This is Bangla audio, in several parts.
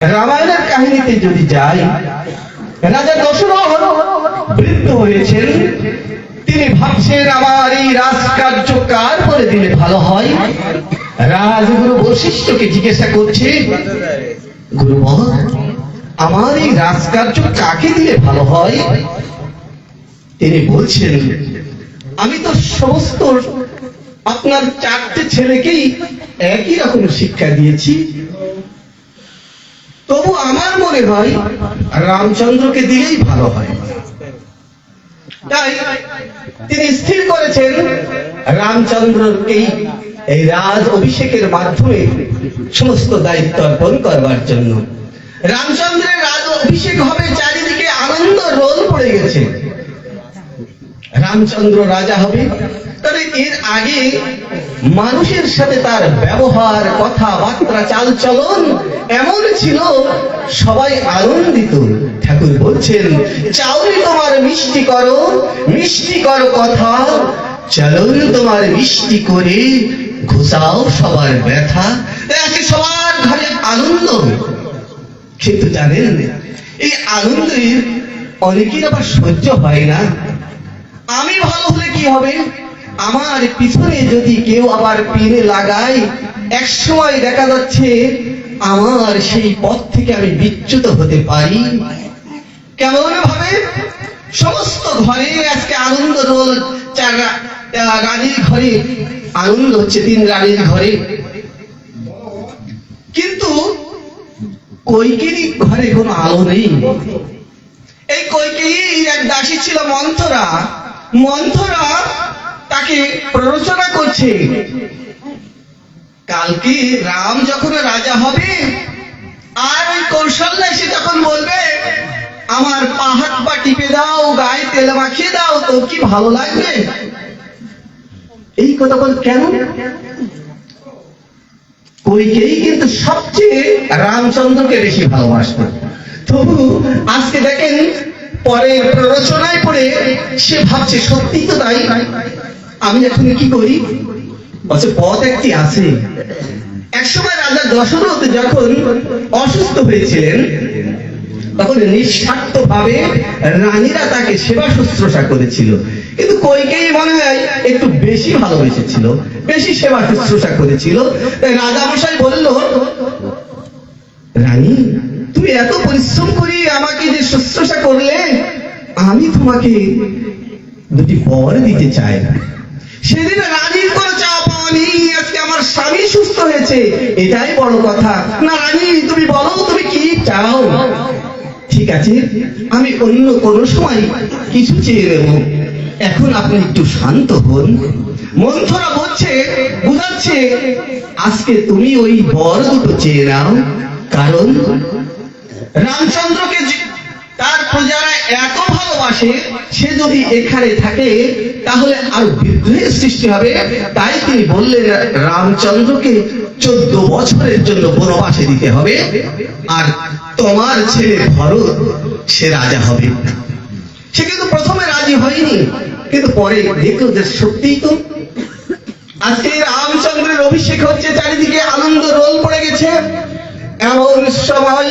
রামায়ণের কাহিনীতে যদি যাই, রাজা দশরথ বৃদ্ধ হয়েছেন। তিনি ভাবছেন, আমার এই রাজকার্য কার করে দিলে ভালো হয়? রাজগুরু বৈশিষ্ট্যকে জিজ্ঞাসা করছে গুরুবর আমার এই রাজকার্য কাকে দিলে ভালো হয়? তিনি বলছেন, আমি তো সমস্ত আপনার চারটে ছেলেকেই একই রকম শিক্ষা দিয়েছি। তবু আমার মনে হয় রামচন্দ্রকে দিলেই ভালো হয়। তাই তিনি স্থির করেছেন রামচন্দ্রকেই এই রাজ অভিষেকের মাধ্যমে সমস্ত দায়িত্ব অর্পণ করবার জন্য। রামচন্দ্রের রাজ অভিষেক হবে, চারিদিকে আনন্দ রোল পড়ে গেছে। রামচন্দ্র রাজা হবে। তবে এর আগে মানুষের সাথে তার ব্যবহার, কথাবার্তা, চালচলন এমন ছিল, সবাই আনন্দিত। ঠাকুর বলছেন চাউরি তোমার মিষ্টি করো মিষ্টি করো কথা চলন তোমার মিষ্টি করে, ঘুষাও সবার ব্যথা আজকে সবার ঘরে আনন্দ। কিন্তু জানেন, এই আনন্দের অনেকের আবার সহ্য হয় না। আমি ভালো হলে কি হবে? আমার পিছনে যদি কেউ আবার পিনে লাগায়, এক সময় দেখা যাচ্ছে আমার সেই পথ থেকে আমি বিচ্যুত হতে পারি। কেমন ভাবে? সমস্ত ঘরে আজকে আনন্দ রোল চার রানীর ঘরে, আনন্দ হচ্ছে তিন রানীর ঘরে। কিন্তু কৈকেরই ঘরে কোনো আলো নেই। এই কৈকেয়ীর এক দাসী ছিল মন্থরা মন্থরা তাকে প্ররোচনা করছে। কালকে রাম যখন রাজা হবে, আর ওই কৌশল্যা এসে যখন বলবে, আমার পা হাত পা টিপে দাও, গায়ে তেল মাখিয়ে দাও তো কি ভালো লাগবে? এই কথা বল কেন? কৈকেয়ী কিন্তু সবচেয়ে রামচন্দ্রকে বেশি ভালোবাসত। তবু আজকে দেখেন পরে প্ররোচনায় পড়ে সে ভাবছে, সত্যি তো তাই? আমি এখন কি করি? বলছে, পথ একটি আছে। একসময় রাজা দশরথ যখন অসুস্থ হয়েছিলেন, তখন নিঃস্বার্থ ভাবে রানীরা তাকে সেবা শুশ্রূষা করেছিল। কিন্তু কইকেই মনে হয় একটু বেশি ভালোবেসেছিল, বেশি সেবা শুশ্রূষা করেছিল। তাই রাজা মশাই বলল, রানী তুমি এত পরিশ্রম করে আমাকে যে শুশ্রূষা করলে, আমি তোমাকে দুটি বর দিতে চাই। সেদিন রানীর কোনো চাওয়া পাওয়া নেই আজকে আমার স্বামী সুস্থ হয়েছে, এটাই বড় কথা। না রানী, তুমি বলো, তুমি কি চাও? ঠিক আছে, আমি অন্য কোনো সময় কিছু চেয়ে নেব। এখন আপনি একটু শান্ত হন। মন্থরা বলছে বুঝাচ্ছে, আজকে তুমি ওই বর দুটো চেয়ে নাও। কারণ রামচন্দ্রকে তার প্রজারা এত ভালোবাসে, সে যদি এখানে থাকে, তাহলে আর বিদ্রোহের সৃষ্টি হবে। তাই তিনি বললেন, রামচন্দ্রকে চোদ্দ বছরের জন্য বনবাসে দিতে হবে, আর তোমার ছেলে ভরত, সে রাজা হবে। সে কিন্তু প্রথমে রাজি হয়নি, কিন্তু পরে দেখল যে সত্যিই তো আজকে রামচন্দ্রের অভিষেক হচ্ছে, চারিদিকে আনন্দ রোল পড়ে গেছে। এমন সময়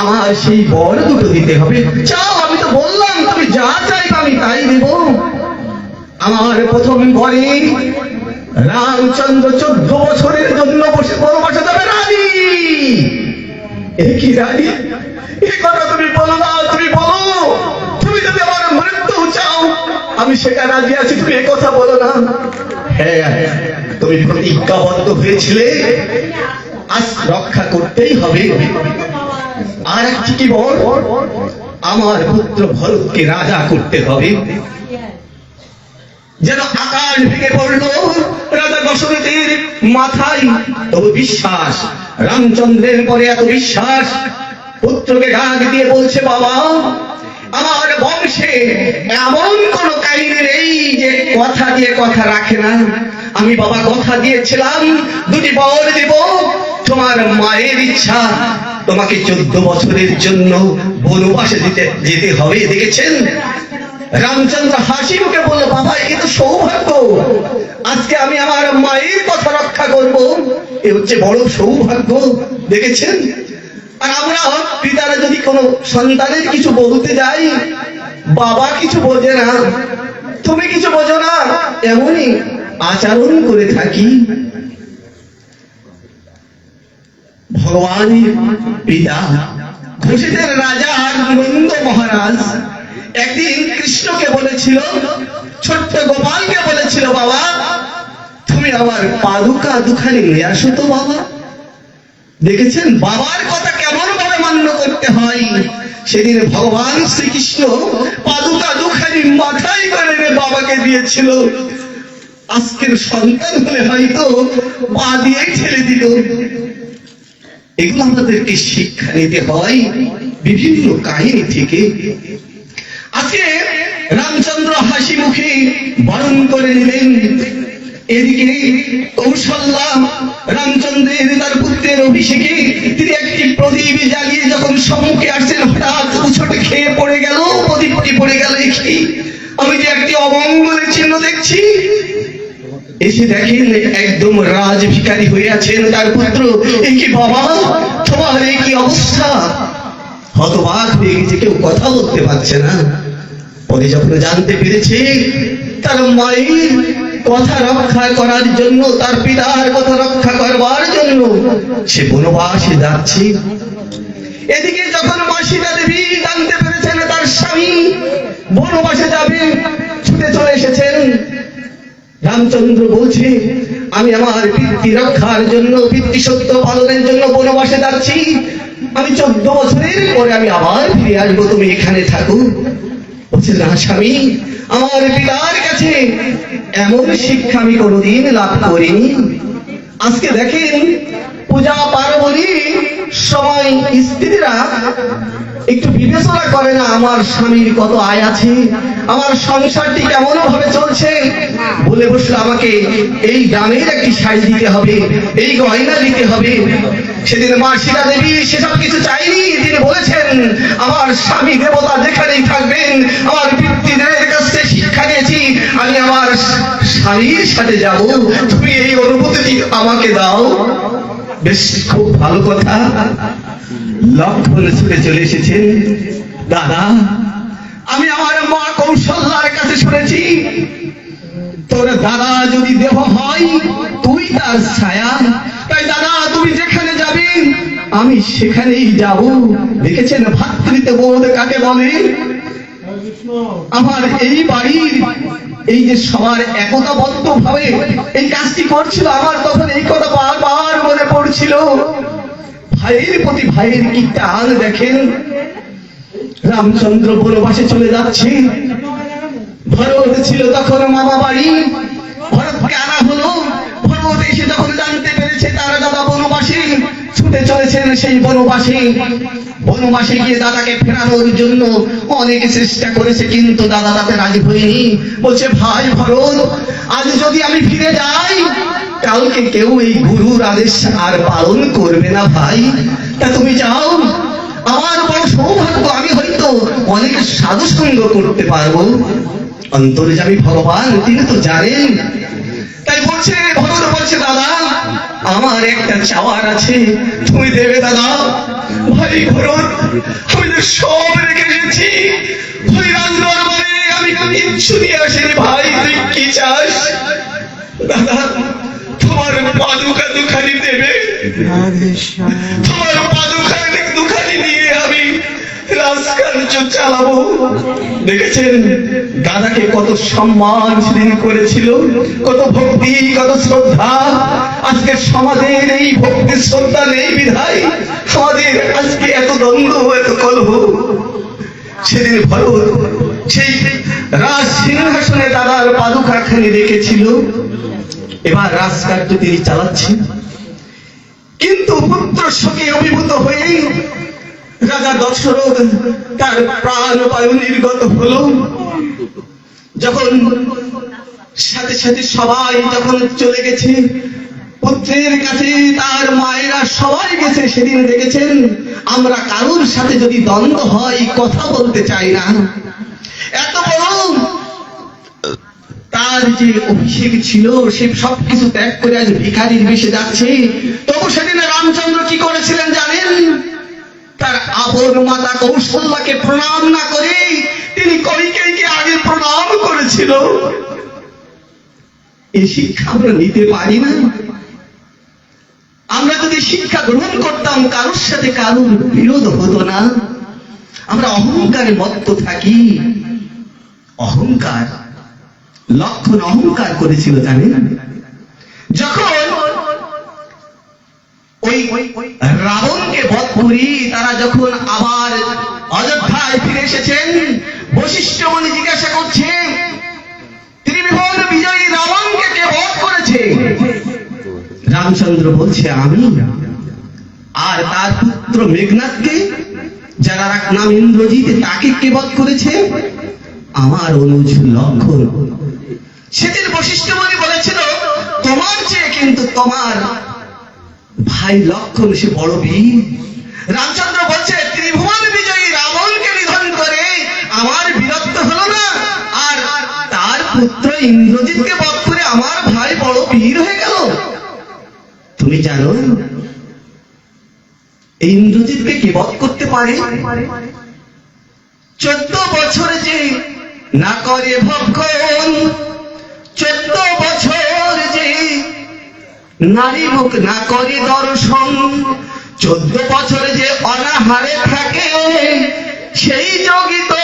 আমার সেই বর দুটো দিতে হবে। চাও আমি তো বললাম, তুমি যা চাইবে আমি তাই দেব। আমার প্রথম বরে রামচন্দ্র চোদ্দ বছরের জন্য বসে বসে যাবে রানী। কি রানী? এ কথা তুমি বলো না, তুমি বলো। তুমি যদি আমার মৃত্যু চাও, আমি সেটা রাজি আছি, তুমি এ কথা বলো না। হ্যাঁ তুমি প্রতিজ্ঞাবদ্ধ হয়েছিলে। আজ রক্ষা করতেই হবে। আর একটি কি বল, আমার পুত্র ভরতকে রাজা করতে হবে। যেন আকাশ ভেঙে পড়ল রাজা দশরথের মাথায়। তবু বিশ্বাস, রামচন্দ্রের পরে এত বিশ্বাস। পুত্রকে ডাক দিয়ে বলছে, বাবা, আমার বংশে এমন কোন কাহিনী নেই যে কথা দিয়ে কথা রাখে না। আমি বাবা, কথা দিয়েছিলাম, দুটি বর দেব তোমার মায়ের ইচ্ছা। তোমাকে চোদ্দ বছরের জন্য বনবাসে দিতে যেতে হবে, দেখেছেন? রামচন্দ্র হাসি মুখে বলল, বাবা, এ তো সৌভাগ্য। আজকে আমি আমার মায়ের কথা রক্ষা করব। এ হচ্ছে বড় সৌভাগ্য, দেখেছেন? আর আমরা পিতারা যদি কোনো সন্তানের কিছু বলতে যাই, বাবা কিছু বোঝে না, তুমি কিছু বোঝো না, এমনই আচরণ করে থাকি। ভগবানের পিতা, ঘোষিতের রাজা নন্দ মহারাজ একদিন কৃষ্ণকে বলেছিল, ছোট্ট গোপালকে বলেছিল, বাবা, তুমি আমার পাদুকা দুখানি নিয়ে আসো তো, বাবা। দেখেছেন? বাবার কথা কেমন ভাবে মান্য করতে হয়? সেদিন ভগবান শ্রীকৃষ্ণ পাদুকা দুখানি মাথায় করে বাবাকে দিয়েছিল। আজকের সন্তান হলে হয়তো পা দিয়ে ঠেলে দিল এগুলো আমাদেরকে শিক্ষা নিতে হয় বিভিন্ন কাহিনী থেকে। আজকে রামচন্দ্র হাসি মুখে বরণ করে নিলেন। এদিকে কৌশল্যা রামচন্দ্রের তার পুত্রের অভিষেকে তিনি একটি প্রদীপ জ্বালিয়ে যখন সম্মুখে আসছেন, হঠাৎ উছটে খেয়ে পড়ে গেল, প্রদীপটি পড়ে গেল দেখি। আমি যে একটি অমঙ্গলের চিহ্ন দেখছি এসে দেখেন একদম রাজ ভিখারি হয়ে আছেন তার পুত্র। এ কি বাবা? তোমার এই কি অবস্থা? হতবাক হয়ে গেছে কেউ কথা বলতে পারছে না। পরে যখন জানতে পেরেছে, তার মায়ের কথা রক্ষা করার জন্য, তার পিতার কথা রক্ষা করবার জন্য সে বনবাসে যাচ্ছে। এদিকে যখন মাসিদা দেবী জানতে পেরেছেন তার স্বামী বনবাসে যাবে, ছুটে চলে এসেছেন রামচন্দ্র বলছে, আমি আমার পিতৃ রক্ষার জন্য পিতৃ সত্য পালনের জন্য বনবাসে যাচ্ছি। আমি চোদ্দ বছরের পরে আমি আবার ফিরে আসব, তুমি এখানে থাকো। বলছে, না স্বামী, আমার পিতার কাছে এমন শিক্ষা আমি কোনোদিন লাভ করিনি। আজকে দেখেন, পূজা পার্বণী সময় স্ত্রীরা একটু বিবেচনা করে না, আমার স্বামীর কত আয় আছে, আমার সংসারটি কেমন ভাবে চলছে? বলে বসলে, আমাকে এই দামের একটি শাড়ি দিতে হবে, এই গয়না দিতে হবে। সেদিন মা সীতা দেবী সেসব কিছু চাইনি। তিনি বলেছেন, আমার স্বামী দেবতা যেখানেই থাকবেন, আমার পিতৃদের কাছ থেকে শিক্ষা নিয়েছি, আমি আমার স্বামীর সাথে যাব। তুমি এই অনুভূতিটি আমাকে দাও। বেশ খুব ভালো কথা। লক্ষণ ছুটে চলে এসেছেন দাদা আমি আমার মা কৌশল্যার কাছে শুনেছি তোর দাদা যদি দেহ হয় তুই তার ছায়া। তাই দাদা তুমি যেখানে যাবে আমি সেখানেই যাব। দেখেছেন ভাতৃত্ব বোধ কাকে বলে? আমার এই বাড়ির এই যে সবার একতাবদ্ধ ভাবে এই কাজটি করছিল, আমার তখন এই কথা বারবার মনে পড়ছিল। ভাইয়ের প্রতি ভাইয়ের কি টান দেখেন? রামচন্দ্র বনবাসে চলে যাচ্ছে। ভরত ছিল তখন মামা বাড়ি ভরতকে আনা হলো। ভরত এসে যখন জানতে চলেছেন সেই বনবাসী। বনবাসে গিয়ে দাদাকে ফেরানোর জন্য অনেক চেষ্টা করেছে, কিন্তু দাদা তাতে রাজি হয়নি। বলছে, ভাই ভরত, আজ যদি আমি ফিরে যাই, কালকে কেউ এই গুরুর আদেশ আর পালন করবে না ভাই। তা তুমি যাও, আমার বড় সৌভাগ্য, আমি হয়তো অনেক সাধু সঙ্গ করতে পারব। অন্তরে যাবি ভগবান, তিনি তো জানেন তাই বলছে ভগবান বলছে দাদা আমার একটা চাওয়ার আছে। তুমি দেবে দাদা। ভাই ভরত আমি তো সব রেখে এসেছি ওই রাজদরবারে আমি কিচ্ছু নিয়ে আসিনি। ভাই তুই কি চাস? দাদা তোমার পাদুকা দুখানি দেবে। তোমার আমি রাজকার্য চালাবো। দেখেছেন? দাদাকে কত সম্মান করেছিল, কত ভক্তি, কত শ্রদ্ধা। আজকে সমাজের এই ভক্তি, শ্রদ্ধা নেই আমাদের আজকে এত দ্বন্দ্ব, এত কলহ। সেদিন ভরত সেই রাজ সিংহাসনে দাদার পাদুকাখানি রেখেছিল। এবার রাজকার্য তিনি চালাচ্ছেন। কিন্তু পুত্র শোকে অভিভূত হয়ে রাজা দশরথ তার প্রাণ বায়ু নির্গত হলো। যখন সাথে সাথে সবাই যখন চলে গেছে, পুত্রের কাছে তার মায়েরা সবাই গেছে, সেদিন দেখেছেন, আমরা কারোর সাথে যদি দ্বন্দ্ব হয়, কথা বলতে চাই না। এত বড় তার যে অভিষেক ছিল, সে সবকিছু ত্যাগ করে আজ ভিখারির বেশে যাচ্ছে। তবু সেদিন রামচন্দ্র কি করেছিলেন জানেন? তার আপন মাতা কৌশল্যাকে প্রণাম না করে তিনি কইকেইকে আগে প্রণাম করেছিল? এই শিক্ষা আমরা নিতে পারি না। আমরা যদি শিক্ষা গ্রহণ করতাম, কারোর সাথে কারোর বিরোধ হতো না। আমরা অহংকারে মত্ত থাকি। অহংকার, লক্ষণ অহংকার করেছিল জানেন? যখন ওই রাবণকে বধ করি তারা যখন আবার অযোধ্যায় ফিরে এসেছেন, বশিষ্ঠ মনি জিজ্ঞাসা করছে, ত্রিভুবন বিজয়ী রাবণকে কে বধ করেছে? রামচন্দ্র বলছে, আমি। আর তার পুত্র মেঘনাথকে, যারা এক নাম ইন্দ্রজিৎ, তাকে কে বধ করেছে? আমার অনুজ লক্ষণ। সেদিন বশিষ্ঠ মনি বলেছিল, তোমার চেয়ে কিন্তু তোমার ভাই লক্ষণ সে বড় বীর। রামচন্দ্র বলছে, ত্রিভুবন বিজয়ী রাবণকে নিধন করে আমার বীরত্ব হলো না। আর তার পুত্র ইন্দ্রজিৎকে বধ করে আমার ভাই বড় বীর হয়ে গেল। তুমি জানো, ইন্দ্রজিৎকে কে বধ করতে পারে? চোদ্দ বছরে যে না করে ভক্ষণ, চোদ্দ বছর নারী মুখ না করে দর্শন, চোদ্দ বছরে যে অনাহারে থাকে, সেই যোগী তো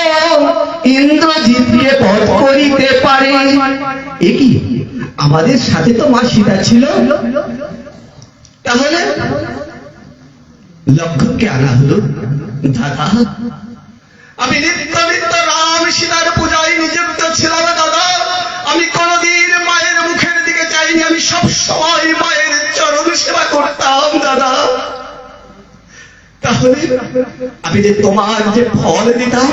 ইন্দ্রজিৎকে বধ করিতে পারে। এ কি? আমাদের সাথে তো মা সীতা ছিল। তাহলে লক্ষণকে আনা হলো? দাদা? আমি নিত্য নিত্য রাম সীতার পূজায় নিযুক্ত ছিলাম। সব সময় মায়ের চরণ সেবা করতাম, দাদা। তাহলে আমি যে তোমার যে ফল দিতাম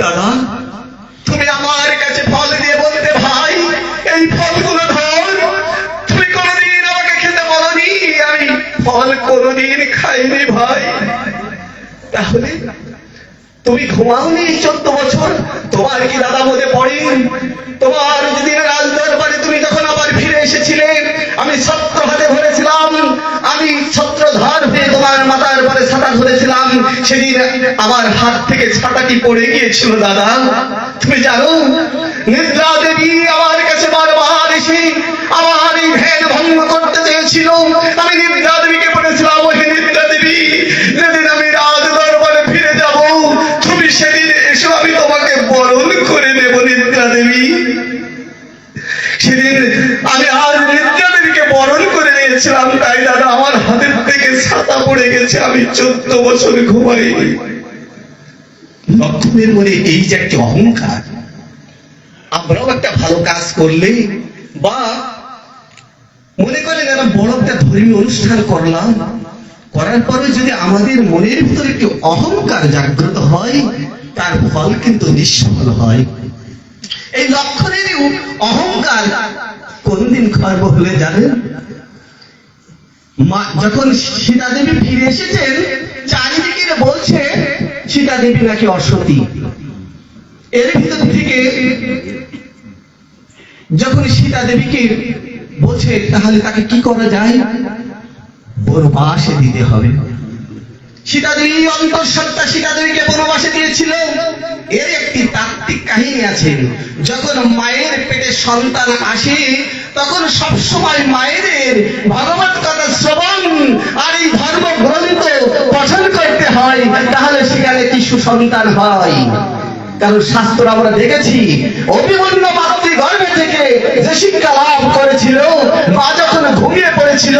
দাদা, তুমি আমার কাছে ফল দিয়ে বলতে ভাই, এই ফলগুলো ধর। তুমি কোনদিন আমাকে খেতে বলনি, আমি ফল কোনদিন খাইনি ভাই। তাহলে তুমি ঘুমাওনি চোদ্দ বছর? তোমার কি দাদা মধ্যে পড়ে তোমার যেদিন রাজ দরবারে তুমি যখন আবার ফিরে এসেছিলে, আমি ছত্র হাতে ধরেছিলাম। আমি ছত্রধর হয়ে তোমার মাথার পরে ছাতা ধরেছিলাম। সেদিন আমার হাত থেকে ছাতাটি পড়ে গিয়েছিল, দাদা। তুমি জানো, নিদ্রা দেবী আমার কাছে বারবার এসে আমার এই ধ্যান ভঙ্গ করতে চেয়েছিল। আমি নিদ্রা দেবীকে বলেছিলাম দেবী সেদিন আমি আর নিদ্রা দেবীকে বরণ করে নিয়েছিলাম তাই দাদা আমার হাতের থেকে ছাতা পড়ে গেছে, আমি চোদ্দ বছর লক্ষণের মনে এই যে একটি অহংকার, আমরাও একটা ভালো কাজ করলে, বা মনে করেন বড় একটা ধর্মীয় অনুষ্ঠান করলাম, করার পরে যদি আমাদের মনের ভিতরে একটু অহংকার জাগ্রত হয়, তার ফল কিন্তু নিঃসফল হয়। এই লক্ষণেরই অহংকার। কোনদিন খর্ব জানেন মা যখন সীতা দেবী ফিরে এসেছেন, চারিদিকে বলছে সীতা দেবী নাকি অসতী? এর ভিতর থেকে যখন সীতা দেবীকে বলছে, তাহলে তাকে কি করা যায়? বনবাসে দিতে হবে। সীতা দেবী অন্তঃসত্ত্বা সীতা দেবীকে বনবাসে দিয়েছিল। এর একটি তাত্ত্বিক কাহিনী আছে। যখন মায়ের পেটে সন্তান আসে, তখন সব সময় মায়েদের ভগবত কথা শ্রবণ আর এই ধর্ম গ্রন্থ পঠন করতে হয়। তাহলে সেখানে কি সন্তান হয়। কারণ শাস্ত্র আমরা দেখেছি অভিমন্য মাতৃগর্ভে থেকে যে শিক্ষা লাভ করেছিল, মা যখন ঘুমিয়ে পড়েছিল,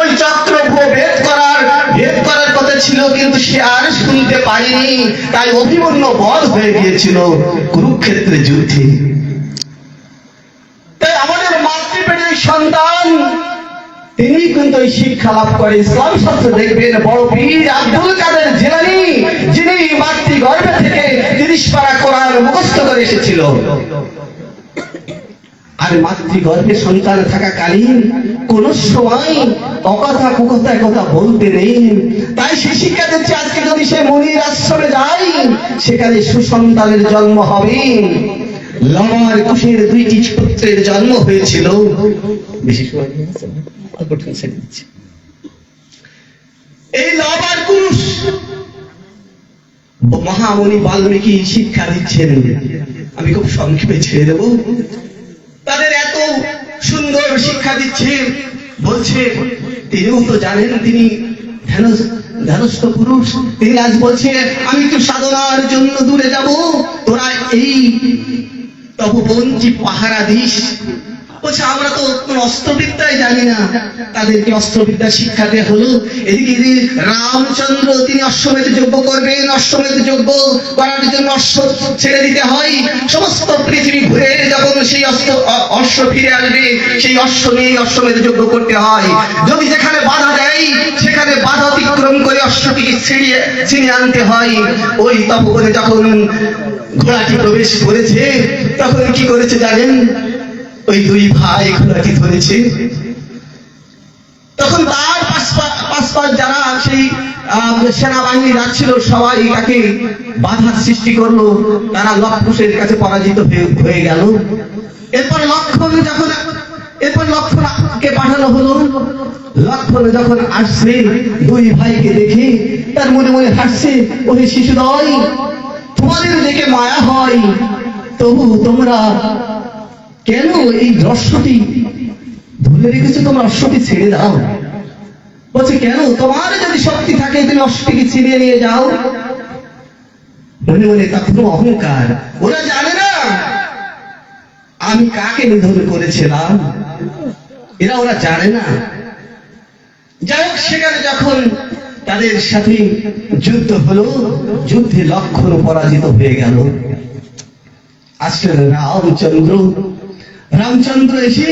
ওই চক্র ভেদ করার ভেদ করার কথা ছিল, কিন্তু সে আর শুনতে পারেনি তাই অভিমন্য বধ হয়ে গিয়েছিল কুরুক্ষেত্রে যুদ্ধে। তাই আমাদের মাতৃপেটের সন্তান, তিনি পর্যন্ত এই শিক্ষা লাভ করে। ইসলাম শাস্ত্র দেখবেন, বড় পীর আব্দুল কাদের জিলানি, যিনি মাতৃ গর্ভে থেকে তিরিশ পারা কোরআন মুখস্থ করে এসেছিল। আর মাতৃ গর্ভে সন্তান থাকাকালীন কোন সময় অকথা কুকথা কথা বলতে নেই। তাই সে শিক্ষা দিচ্ছে, আজকে যদি সে মনির আশ্রমে যায়, সেখানে সুসন্তানের জন্ম হবে। লমার কুশের দুইটি পুত্রের জন্ম হয়েছিল। হয়ে। এই লবার কুশ মহামণি বাল্মীকি শিক্ষা দিচ্ছেন। আমি খুব সংক্ষেপে ছেড়ে দেবো। তাদের এত সুন্দর শিক্ষা দিচ্ছে। বলছে, তিনিও তো জানেন তিনি ধ্যানস- ধ্যানস্থ পুরুষ। তিনি আজ বলছে, আমি একটু সাধনার জন্য দূরে যাব। তোরা এই তপবঞ্চি পাহারা দিস? বলছে, আমরা তো অস্ত্রবিদ্যাই জানি না। তাদেরকে অস্ত্রবিদ্যা শিক্ষা দেওয়া হলো। এদিকে রামচন্দ্র, তিনি অশ্বমেধ যজ্ঞ করবেন। অশ্বমেধ যজ্ঞ করার জন্য অশ্ব ছেড়ে দিতে হয়। সমস্ত পৃথিবী ঘুরে যখন সেই অস্ত্র অশ্ব ফিরে আসবে, সেই অশ্ব নিয়ে অশ্বমেধ যজ্ঞ করতে হয়। যদি যেখানে বাধা দেয়, সেখানে বাধা অতিক্রম করে অশ্বটিকে ছিঁড়িয়ে, ছিনিয়ে আনতে হয়। ওই তপবনে যখন ঘোড়াটি প্রবেশ করেছে, তখন কি করেছে জানেন? ওই দুই ভাই ঘোড়াটি ধরেছে তখন তার পাশপা- পাশপাশ যারা সেই সেনাবাহিনী যাচ্ছিল, সবাই তাকে বাধার সৃষ্টি করল। তারা লক্ষণের কাছে পরাজিত হয়ে গেল। এরপর লক্ষণ যখন এরপর লক্ষণকে পাঠানো হলো। লক্ষণ যখন আসছে, দুই ভাইকে দেখে তার মনে মনে হাসছে ওই শিশু নয় তোমাদের দেখে মায়া হয়। তবু তোমরা কেন এই রস্যটি ধরে রেখেছো তোমরা অশ্বটি ছেড়ে দাও? বলছে, কেন? তোমার যদি শক্তি থাকে, তুমি অশ্বটিকে ছিনিয়ে নিয়ে যাও। মনে মনে তা কোনো অহংকার। ওরা জানে না আমি কাকে নিধন করেছিলাম। এরা ওরা জানে না। যাই হোক, সেখানে যখন তাদের সাথে যুদ্ধ হলো, যুদ্ধে লক্ষণ পরাজিত হয়ে গেল। আসলেন রামচন্দ্র রামচন্দ্র এসে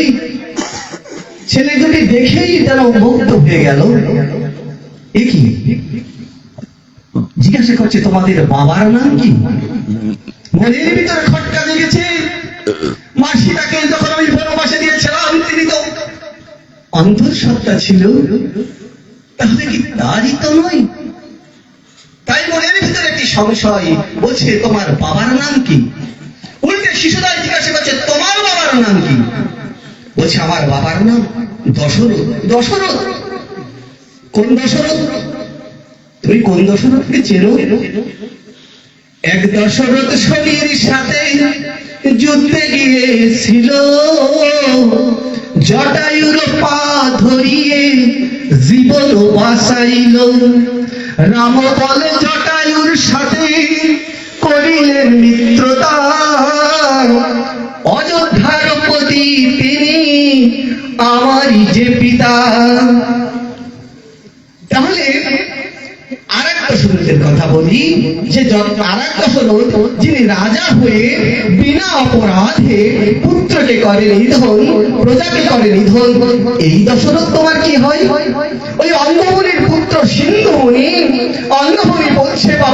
ছেলে দুটি দেখেই যেন মুগ্ধ হয়ে গেল। এ কি? জিজ্ঞাসা করছে, তোমাদের বাবার নাম কি? মনের ভিতরে খটকা লেগেছে। মা সীতাকে যখন আমি বনবাসে দিয়েছিলাম, তিনি তো অন্তঃসত্ত্বা ছিল। তাহলে কি তারই তো নয়? তাই মনের ভিতরে একটি সংশয় বলছে, তোমার বাবার নাম কি? উল্টে শিশুদার জিজ্ঞাসা করছে বাবার নাম কি? বলছে, আমার বাবার নাম দশরথ। দশরথ? কোন দশরথ? তুমি কোন দশরথকে চেনো? এক দশরথ শনির সাথে যুদ্ধে গিয়েছিল। জটায়ুর পা ধরিয়ে জীবন বাঁচাইল। রাম বলে জটায়ুর সাথে করিলেন মিত্রতা। অযোধ্যার প্রতি তিনি আমারই যে পিতা। তাহলে কথা বলি, যে যিনি রাজা হয়ে বিনা অপরাধে পুত্রকে করে নিধন প্রজাকে করে নিধন এই দশরথ তোমার কি হয়? ওই অন্ধমণির পুত্র সিন্ধুমণি অন্ধমণি বলছে বাবা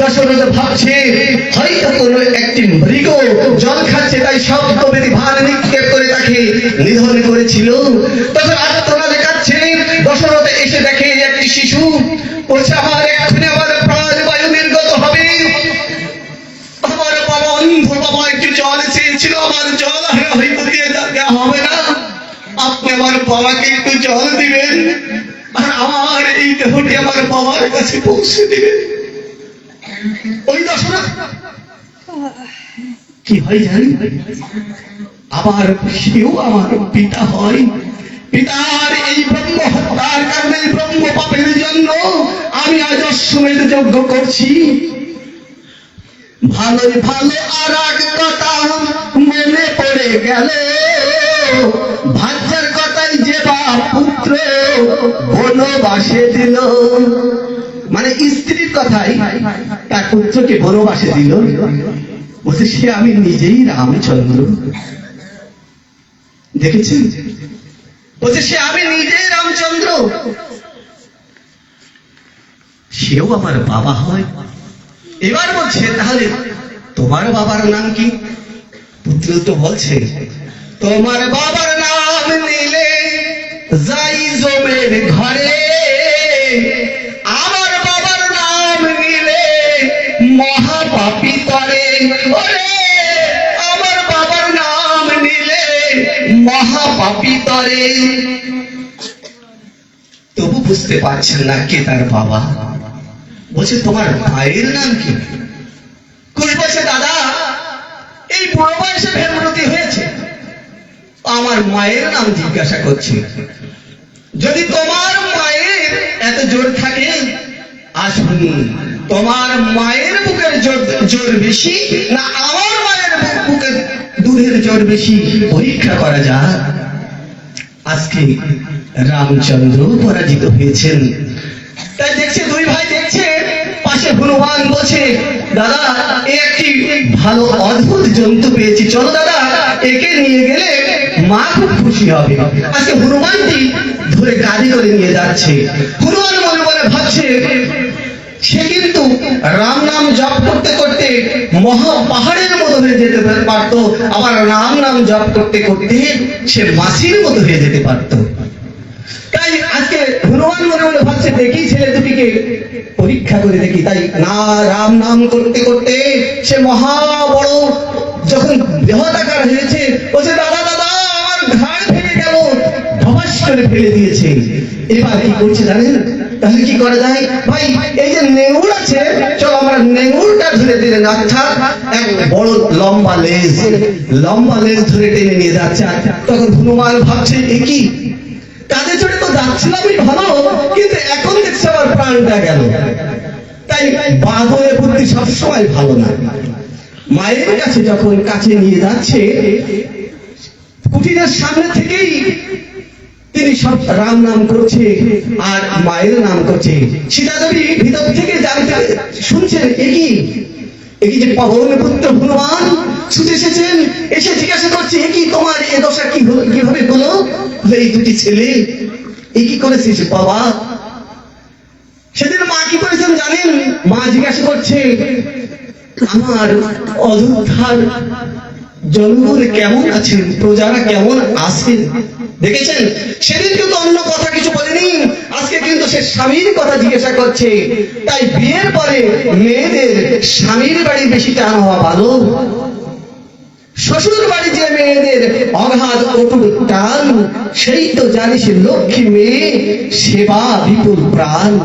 দশরথ ভাবছে, হয়তো কোনো একটি মৃগ জল খাচ্ছে, তাই শব্দবেদী ভার নিক্ষেপ করে তাকে নিধন করেছিল। তখন আত্মনা দেখাচ্ছে দশরথ এসে দেখে একটি শিশু বায়ু নির্গত হবে। একটু জল চেয়েছিল, আমার জল হয়তো হবে না। আপনি আমার বাবাকে একটু জল দিবেন, আর আমার এই দেহটি আমার বাবার কাছে পৌঁছে দিবেন। দশরথ কি হয় জানি? আবার সেও আমার পিতা হয়। পিতার এই ব্রহ্ম হত্যার কারণে ব্রহ্ম পাপের জন্য আমি আজ অশ্বমেধ যজ্ঞ করছি। ভালোই ভালো আর এক কথা মনে পড়ে গেলে। ভাজ্যার কথাই যে বা পুত্র বনবাসে দিল। মানে স্ত্রীর কথাই তার পুত্রকে বনবাসে দিল। বলছে, সে আমি নিজেই রামচন্দ্র দেখেছেন? বলছে, সে আমি নিজেই রামচন্দ্র সেও আমার বাবা হয়। এবার বলছে, তাহলে তোমার বাবার নাম কি? পুত্র তো বলছে, তোমার বাবার নাম নিলে যাই মহাপাপী তরে। তবু বুঝতে পারছেন না কে তার বাবা। বলছে, তোমার ভাইয়ের নাম কি? কুশ বলছে দাদা, এই বুড়ো বয়সে ভেমরতি হয়েছে। আমার মায়ের নাম জিজ্ঞাসা করছে। যদি তোমার মায়ের এত জোর থাকে, আসুন, তোমার মায়ের বুকের জোর জোর বেশি না আমার মায়ের বুকের দুধের জোর বেশি? পরীক্ষা করা যাক। আজকে রামচন্দ্র পরাজিত হয়েছেন। তাই দেখছে দুই ভাই দেখছে, পাশে হনুমান বসে দাদা একটি ভালো অদ্ভুত জন্তু পেয়েছি। চলো দাদা, একে নিয়ে গেলে মা খুব খুশি হবে। আজকে হনুমানটি ধরে গাড়ি করে নিয়ে যাচ্ছে। হনুমান মনে মনে ভাবছে সে কিন্তু রাম নাম জপ করতে করতে মহা পাহাড়ের মতো হয়ে যেতে পারত। আবার রাম নাম জপ করতে করতে সে মাসির মতো হয়ে যেতে পারত। তাই আজকে হনুমান মনে মনে ভাবছে, দেখি ছেলে দুটিকে পরীক্ষা করে দেখি। তাই না, রাম নাম করতে করতে সে মহা বড় যখন দেহতাকার হয়েছে, বলছে, দাদা দাদা, আমার ঘাড় ভেঙে গেল। ধবাস করে ফেলে দিয়েছে। এবার কি করছে জানেন? তাহলে কি করা যায়? ভাই, এই যে আছে, চলো আমরা ধরে দিলেন অর্থাৎ এক বড় লম্বা লেজ লম্বা লেজ ধরে টেনে নিয়ে যাচ্ছে। তখন হনুমান ভাবছে, এ কি? কাজে চড়ে তো যাচ্ছিলামই ভালো, কিন্তু এখন দেখছি আমার প্রাণটা গেল। তাই হয়ে বুদ্ধি সবসময় ভালো না। মায়ের কাছে যখন কাছে নিয়ে যাচ্ছে, কুটিরের সামনে থেকেই তিনি সব রাম নাম করছে আর মায়ের নাম করছে। সীতা দেবী ভিতর থেকে জানতে শুনছেন একই একই যে পুত্র হনুমান ছুটে এসেছেন? এসে জিজ্ঞাসা করছে একই তোমার এ দশা কি কীভাবে হলো? এই দুটি ছেলে করেছিস বাবা? সেদিন মা কি করেছেন জানেন? মা জিজ্ঞাসা করছে, আমার অযোধ্যার জনগণ কেমন আছেন? প্রজারা কেমন আছেন? দেখেছেন? সেদিন কিন্তু অন্য কথা কিছু বলেনি। আজকে কিন্তু সে স্বামীর কথা জিজ্ঞাসা করছে। তাই বিয়ের পরে মেয়েদের স্বামীর বাড়ি বেশি টান হওয়া ভালো। শ্বশুর বাড়ি যে মেয়েদের অগাধ অটুট টান, সেই তো জানিস লক্ষ্মী মেয়ে, সেবা বিপুল প্রাণ।